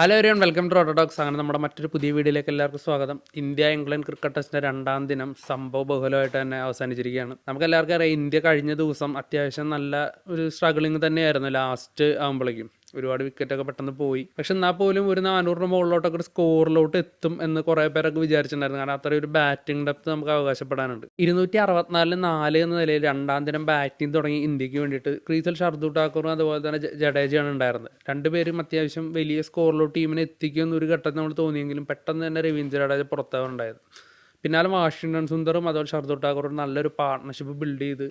Hello everyone welcome to auto docs അങ്ങനെ നമ്മുടെ മറ്റൊരു പുതിയ വീഡിയോയിലേക്ക് എല്ലാവർക്കും സ്വാഗതം. ഇന്ത്യ ഇംഗ്ലണ്ട് ക്രിക്കറ്റ് ടെസ്റ്റിന്റെ രണ്ടാം ദിനം സംഭവ ബഹുലമായിട്ട് തന്നെ അവസാനിച്ചിരിക്കുകയാണ്. നമുക്ക് എല്ലാവർക്കും അറിയാം ഇന്ത്യ കഴിഞ്ഞ ദിവസം അത്യാവശ്യം നല്ല ഒരു സ്ട്രഗിളിങ് തന്നെയായിരുന്നു ലാസ്റ്റ് ആകുമ്പോഴേക്കും ഒരുപാട് വിക്കറ്റൊക്കെ പെട്ടെന്ന് പോയി. പക്ഷെ എന്നാൽ പോലും ഒരു നാനൂറിന് മുകളിലോട്ടൊക്കെ ഒരു സ്കോറിലോട്ട് എത്തും എന്ന് കുറേ പേരൊക്കെ വിചാരിച്ചിട്ടുണ്ടായിരുന്നു. കാരണം അത്രയും ഒരു ബാറ്റിംഗ് ഡെപ്ത് നമുക്ക് അവകാശപ്പെടാനുണ്ട്. ഇരുന്നൂറ്റി അറുപത്തിനാലിൽ നാല് എന്ന നിലയിൽ രണ്ടാം ദിനം ബാറ്റിംഗ് തുടങ്ങി ഇന്ത്യയ്ക്ക് വേണ്ടിയിട്ട് ക്രീസിൽ ഷർദു ഠാക്കൂറും അതുപോലെ തന്നെ ജഡേജയാണ് ഉണ്ടായിരുന്നത്. രണ്ടുപേരും അത്യാവശ്യം വലിയ സ്കോറിലോട്ട് ടീമിനെ എത്തിക്കുമെന്ന് ഒരു ഘട്ടത്തിൽ നമ്മൾ തോന്നിയെങ്കിലും പെട്ടെന്ന് തന്നെ രവീന്ദ്ര ജഡേജ പുറത്താവുണ്ടായത് പിന്നാലെ വാഷിങ്ടൺ സുന്ദറും അതുപോലെ ഷർദു ഠാക്കൂറും നല്ലൊരു പാർട്ട്ണർഷിപ്പ് ബിൽഡ് ചെയ്ത്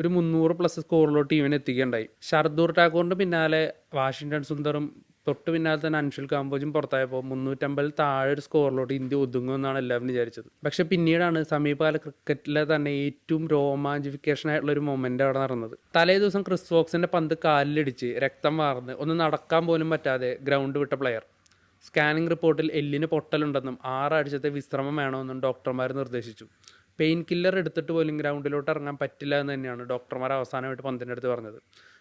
ഒരു മുന്നൂറ് പ്ലസ് സ്കോറിലോട്ട് ടീമിനെ എത്തിക്കുകയുണ്ടായി. ഷർദൂർ ടാക്കോറിന്റെ പിന്നാലെ വാഷിങ്ടൺ സുന്ദറും തൊട്ട് പിന്നാലെ തന്നെ അൻഷുൽ കാമ്പോജും പുറത്തായപ്പോൾ മുന്നൂറ്റമ്പതിൽ താഴെ ഒരു സ്കോറിലോട്ട് ഇന്ത്യ ഒതുങ്ങുമെന്നാണ് എല്ലാവരും വിചാരിച്ചത്. പക്ഷേ പിന്നീടാണ് സമീപകാല ക്രിക്കറ്റിലെ തന്നെ ഏറ്റവും രോമാഞ്ചിഫിക്കേഷൻ ആയിട്ടുള്ള ഒരു മൊമെന്റ് അവിടെ നടന്നത്. തലേ ദിവസം ക്രിസ് വോക്സിന്റെ പന്ത് കാലിലിടിച്ച് രക്തം വാർന്ന് ഒന്ന് നടക്കാൻ പോലും പറ്റാതെ ഗ്രൗണ്ട് വിട്ട പ്ലെയർ സ്കാനിംഗ് റിപ്പോർട്ടിൽ എല്ലിന് പൊട്ടലുണ്ടെന്നും ആറാഴ്ചത്തെ വിശ്രമം വേണമെന്നും ഡോക്ടർമാർ നിർദ്ദേശിച്ചു. പെയിൻ കില്ലർ എടുത്തിട്ട് പോലും ഗ്രൗണ്ടിലോട്ട് ഇറങ്ങാൻ പറ്റില്ല എന്ന് തന്നെയാണ് ഡോക്ടർമാർ അവസാനമായിട്ട് പന്തിന്റെ അടുത്ത് പറഞ്ഞത്.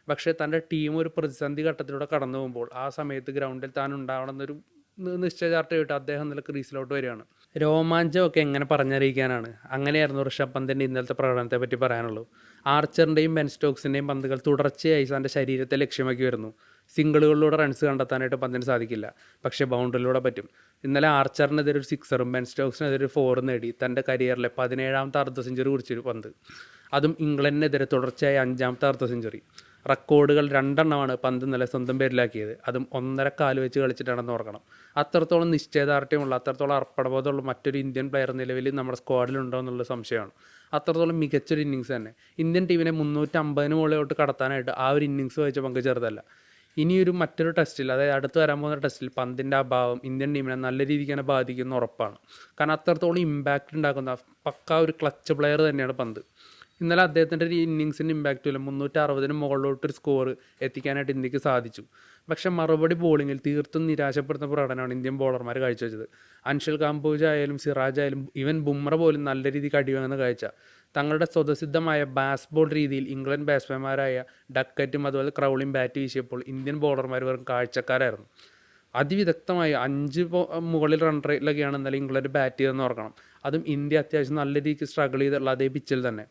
പക്ഷേ തന്റെ ടീം ഒരു പ്രതിസന്ധി ഘട്ടത്തിലൂടെ കടന്നു പോകുമ്പോൾ ആ സമയത്ത് ഗ്രൗണ്ടിൽ താൻ ഉണ്ടാവണമെന്നൊരു നി- നിശ്ചയദാർഢ്യമായിട്ട് അദ്ദേഹം നല്ല ക്രീസിലോട്ട് വരികയാണ്. രോമാഞ്ചമൊക്കെ എങ്ങനെ പറഞ്ഞറിയിക്കാനാണ്? അങ്ങനെയായിരുന്നു ഋഷഭ് പന്തിന്റെ ഇന്നലത്തെ പ്രകടനത്തെ പറ്റി പറയാനുള്ളൂ ആർച്ചറിന്റെയും ബെൻ സ്റ്റോക്സിന്റെയും പന്തുകൾ തുടർച്ചയായി തന്റെ ശരീരത്തെ ലക്ഷ്യമാക്കി വരുന്നു. സിംഗിളുകളിലൂടെ റൺസ് കണ്ടെത്താനായിട്ട് പന്തിന് സാധിക്കില്ല. പക്ഷേ ബൗണ്ടറിയിലൂടെ പറ്റും. ഇന്നലെ ആർച്ചറിനെതിരെ ഒരു സിക്സറും ബെൻ സ്റ്റോക്സിനെതിരെ ഒരു ഫോറും നേടി തന്റെ കരിയറിലെ പതിനേഴാമത്തെ അർദ്ധ സെഞ്ചുറി കുറിച്ചൊരു പന്ത്. അതും ഇംഗ്ലണ്ടിനെതിരെ തുടർച്ചയായ അഞ്ചാമത്തെ അർദ്ധ സെഞ്ചുറി. റെക്കോർഡുകൾ രണ്ടെണ്ണമാണ് പന്ത് നില സ്വന്തം പേരിലാക്കിയത്. അതും ഒന്നര കാൽ വെച്ച് കളിച്ചിട്ടാണെന്ന് ഓർക്കണം. അത്രത്തോളം നിശ്ചയദാർഢ്യമുള്ള അത്രത്തോളം അർപ്പണബോധമുള്ള മറ്റൊരു ഇന്ത്യൻ പ്ലെയർ നിലവിൽ നമ്മുടെ സ്ക്വാഡിലുണ്ടോ എന്നുള്ള സംശയമാണ്. അത്രത്തോളം മികച്ചൊരു ഇന്നിങ്സ് തന്നെ. ഇന്ത്യൻ ടീമിനെ മുന്നൂറ്റമ്പതിന് മുകളിലോട്ട് കടത്താനായിട്ട് ആ ഒരു ഇന്നിങ്സ് വഹിച്ച പങ്ക് ചെറുതല്ല. ഇനിയൊരു മറ്റൊരു ടെസ്റ്റിൽ അതായത് അടുത്ത് വരാൻ പോകുന്ന ടെസ്റ്റിൽ പന്തിന്റെ അഭാവം ഇന്ത്യൻ ടീമിനെ നല്ല രീതിക്ക് തന്നെ ബാധിക്കുന്ന ഉറപ്പാണ്. കാരണം അത്രത്തോളം ഇമ്പാക്റ്റ് ഉണ്ടാക്കുന്ന പക്ക ഒരു ക്ലച്ച് പ്ലെയർ തന്നെയാണ് പന്ത്. ഇന്നലെ അദ്ദേഹത്തിന്റെ ഒരു ഇന്നിങ്സിന്റെ ഇമ്പാക്റ്റ് ഇല്ല. മുന്നൂറ്റി അറുപതിന് മുകളിലോട്ടൊരു സ്കോർ എത്തിക്കാനായിട്ട് ഇന്ത്യയ്ക്ക് സാധിച്ചു. പക്ഷേ മറുപടി ബോളിങ്ങിൽ തീർത്തും നിരാശപ്പെടുത്തുന്ന പ്രകടനമാണ് ഇന്ത്യൻ ബോളർമാർ കാഴ്ചവെച്ചത്. അൻഷൽ കാംബോജ് ആയാലും സിറാജ് ആയാലും ഈവൻ ബുംറ പോലും നല്ല രീതിക്ക് അടിവാങ്ങുന്ന കാഴ്ച. തങ്ങളുടെ സ്വതസിദ്ധമായ ബാസ്ബോൾ രീതിയിൽ ഇംഗ്ലണ്ട് ബാറ്റ്സ്മാൻമാരായ ഡക്കറ്റും അതുപോലെ ക്രൗളിയും ബാറ്റ് വീശിയപ്പോൾ ഇന്ത്യൻ ബോളർമാർ വെറും കാഴ്ചക്കാരായിരുന്നു. അതിവിദഗ്ധമായി അഞ്ച് മുകളിൽ റൺ റേറ്റിലൊക്കെയാണ് ഇന്നലെ ഇംഗ്ലണ്ട് ബാറ്റ് ചെയ്തെന്ന് ഓർക്കണം. അതും ഇന്ത്യ അത്യാവശ്യം നല്ല രീതിക്ക് സ്ട്രഗിൾ ചെയ്തിട്ടുള്ള അതേ പിച്ചിൽ തന്നെ.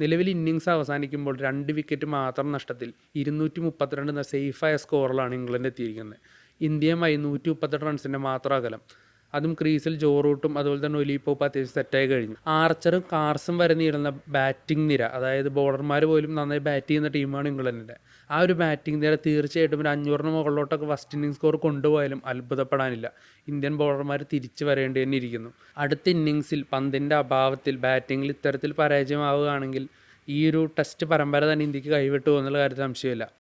നിലവിൽ ഇന്നിങ്സ് അവസാനിക്കുമ്പോൾ രണ്ട് വിക്കറ്റ് മാത്രം നഷ്ടത്തിൽ. ഇരുന്നൂറ്റി മുപ്പത്തിരണ്ട് എന്ന സേഫായ സ്കോറിലാണ് ഇംഗ്ലണ്ട് എത്തിയിരിക്കുന്നത്. ഇന്ത്യയുമായി നൂറ്റി മുപ്പത്തെട്ട് റൺസിന്റെ മാത്രം അകലം. അതും ക്രീസിൽ ജോറൂട്ടും അതുപോലെ തന്നെ ഒലിപ്പോപ്പ് പോപ്പ് അത്യാവശ്യം സെറ്റായി കഴിഞ്ഞു. ആർച്ചറും കാർസും വരെ നീളുന്ന ബാറ്റിംഗ് നിര അതായത് ബോളർമാർ പോലും നന്നായി ബാറ്റ് ചെയ്യുന്ന ടീമാണ് ഇംഗ്ലണ്ടിന്റെ ആ ഒരു ബാറ്റിംഗ് നിര തീർച്ചയായിട്ടും ഒരു അഞ്ഞൂറിന് മുകളിലോട്ടൊക്കെ ഫസ്റ്റ് ഇന്നിംഗ് സ്കോർ കൊണ്ടുപോയാലും അത്ഭുതപ്പെടാനില്ല. ഇന്ത്യൻ ബോളർമാർ തിരിച്ചു വരേണ്ടി തന്നെ ഇരിക്കുന്നു. അടുത്ത ഇന്നിങ്സിൽ പന്തിന്റെ അഭാവത്തിൽ ബാറ്റിങ്ങിൽ ഇത്തരത്തിൽ പരാജയമാവുകയാണെങ്കിൽ ഈ ഒരു ടെസ്റ്റ് പരമ്പര തന്നെ ഇന്ത്യയ്ക്ക് കൈവിട്ടു എന്നുള്ള കാര്യത്തിൽ സംശയമില്ല.